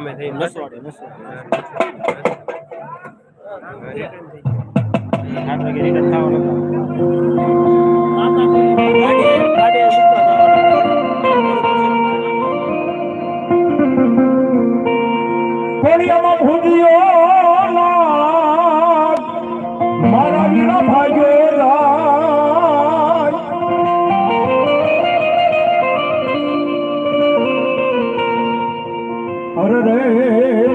અમે થઈ નસવાડી કોળિયામાં રે,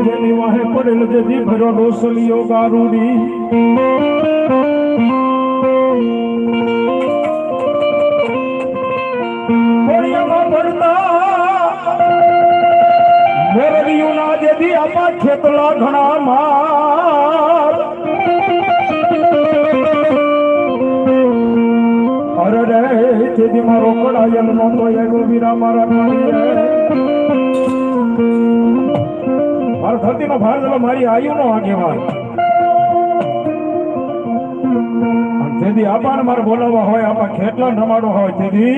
જેની વાહે પડેલ જેથી ભરો ડોસલીઓ ગારુડી. ખેતલા ઘણા માર. અરે રે તેથી મારો કડાયલ નો તો એનો વીરા મારા મારા ધરતી નો ભાર દેલો મારી આયુ નો આગેવાન તેથી આપાને મારે બોલાવવા હોય, આપા ખેતલા રમાડો હોય, તેથી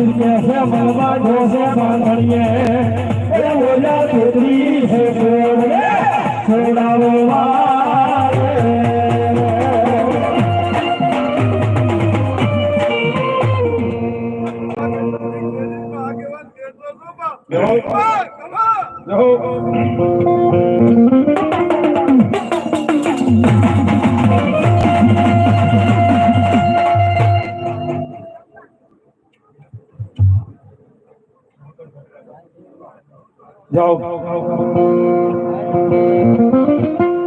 મુર્ગે છે મલવા જોશે બાંધણીએ એ ઓલા છોકરી હે છોડે છોડાવો વારે. જાઓ.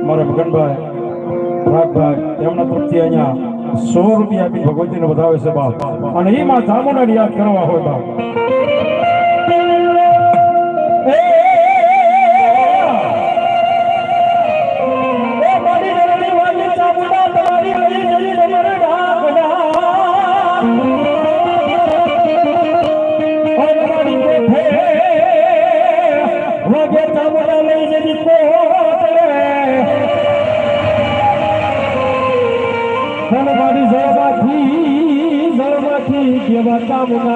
મારા ભગનભાઈ ભાગભાઈ એમના પ્રત્યે અહીંયા સો રૂપિયા આપી ભગવતીને વધાવે છે બાપ. અને એમાં જામુના યાદ કરવા હોય બાપ.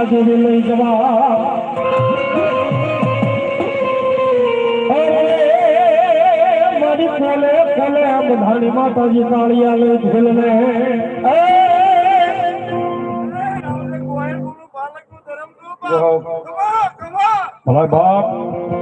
જેવી લઈ જવા મારી કોલે કોલે બધાની માતાજી કાળિયા લઈ ઝેલને ભલા બાપ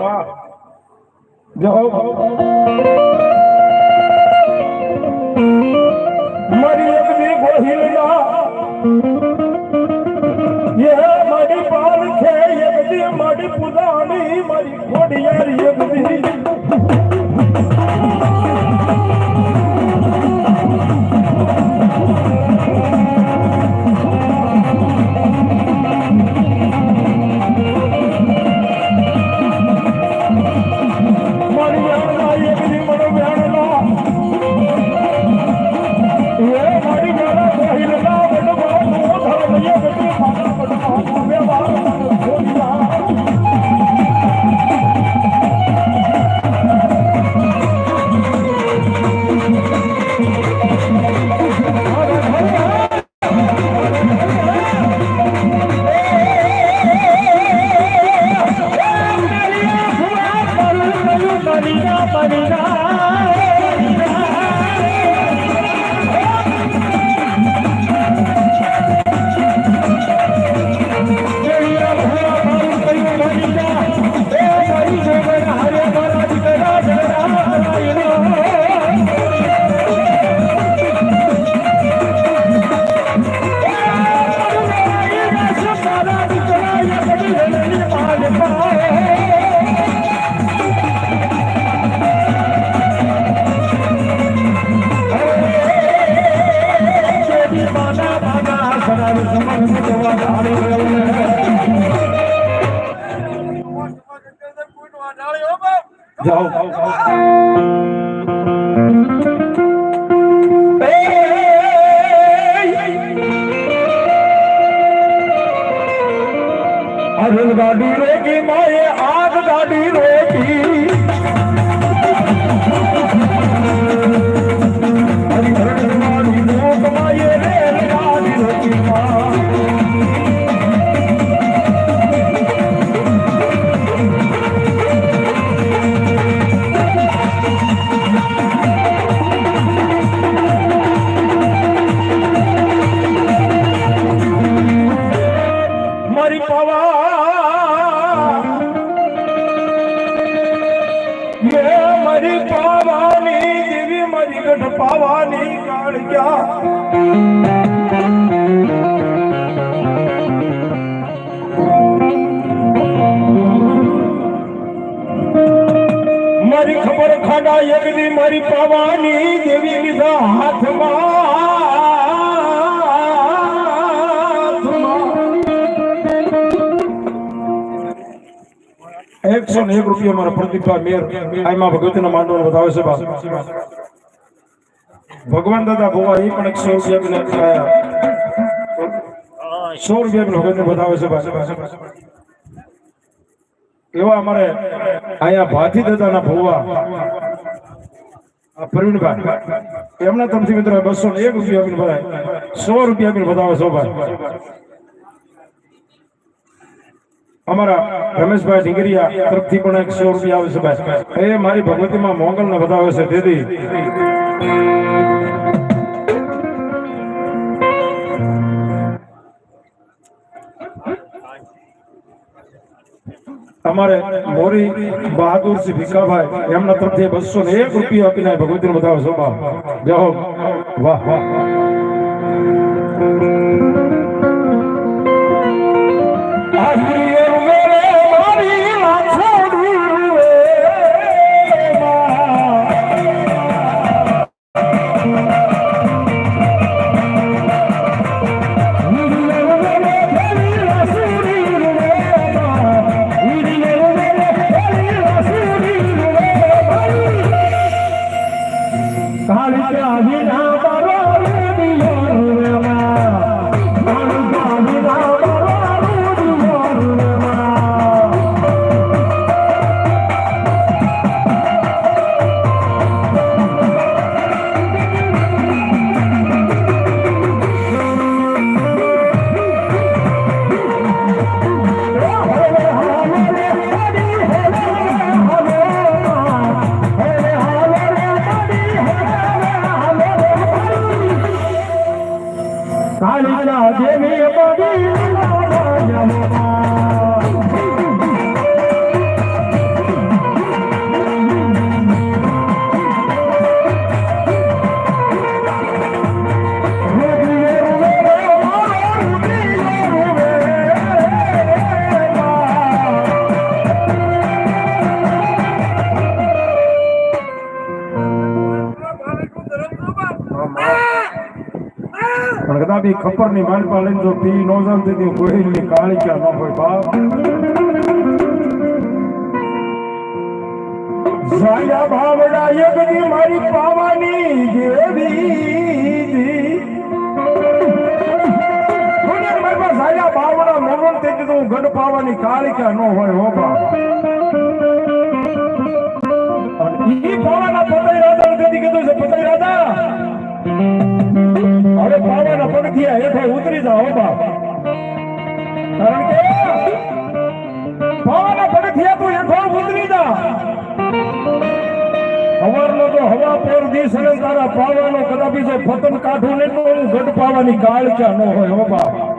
મારી મારી ખબર ખાડા એક મારી પાવાની દેવી લીધા હાથમાં. એકસો ને એક રૂપિયા મારા પ્રદીપભાઈ મેર. આમાં ભગવતીના માંડવાનો બતાવે છે ભગવાન દાદા ભોવા એ પણ એકસો રૂપિયા. સો રૂપિયા ભગવાન બતાવે છે એવા અમારે અહીંયા ભાથી દાદાના ભવવા પ્રવીણભાઈ. એમના તરફથી મિત્રો બસો ને એક રૂપિયા આપીને ભરાય. સો રૂપિયા આપીને બતાવે છો ભાઈ. અમારા રમેશભાઈ ઢીંગરિયા તરફથી પણ એક સો રૂપિયા આવે છે ભાઈ. એ મારી ભગવતીમાં મોંગલ ને બતાવે છે તેથી. અમારે મોરી બહાદુર સિંહ ભીખાભાઈ, એમના તરફથી બસો ને એક રૂપિયા આપીને ભગવતી બધા સ્વભાવ જય હો વાહ વાહ. કદાપી ખપરની માલપા લઈને જો પી નો જાણતી હતી હોયની કાળી ક્યાં ન હોય, બાપ. સાયા ભાવડા યજ્ઞ મારી પાવાની પાસે સાયા ભાવડા મોહન તે કીધું ગઢ પાવાની કાળી ક્યાં ન હોય, હો બાપ. પાવાના પગથિયા હેઠે ઉતરી જાઓ બાપ. કારણ કે પાવાના પગથિયા તું હેઠો ઉતરી જા. હવારનો તો હવા પર દિવસ અને તારા પાવાનો કદાપી જો ફતન કાઢું ને તો હું ગઢ પાવાની કાળ ક્યાં ન હોય, હો બાપ.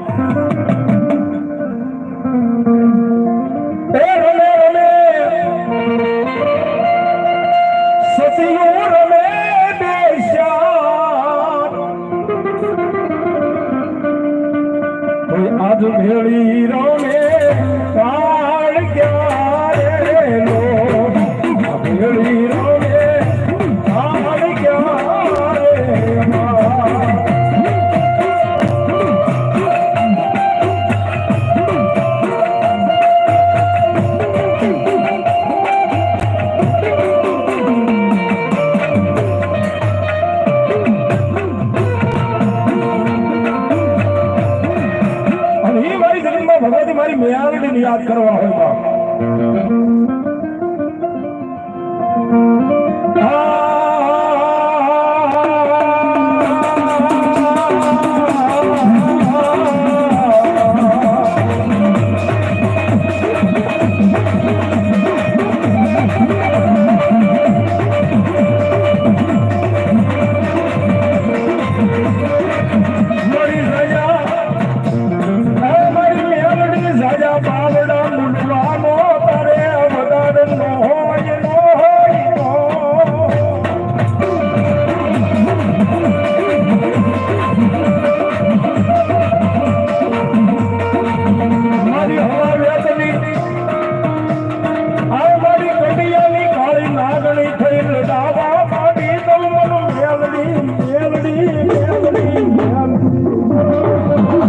મેયારડીને યાદ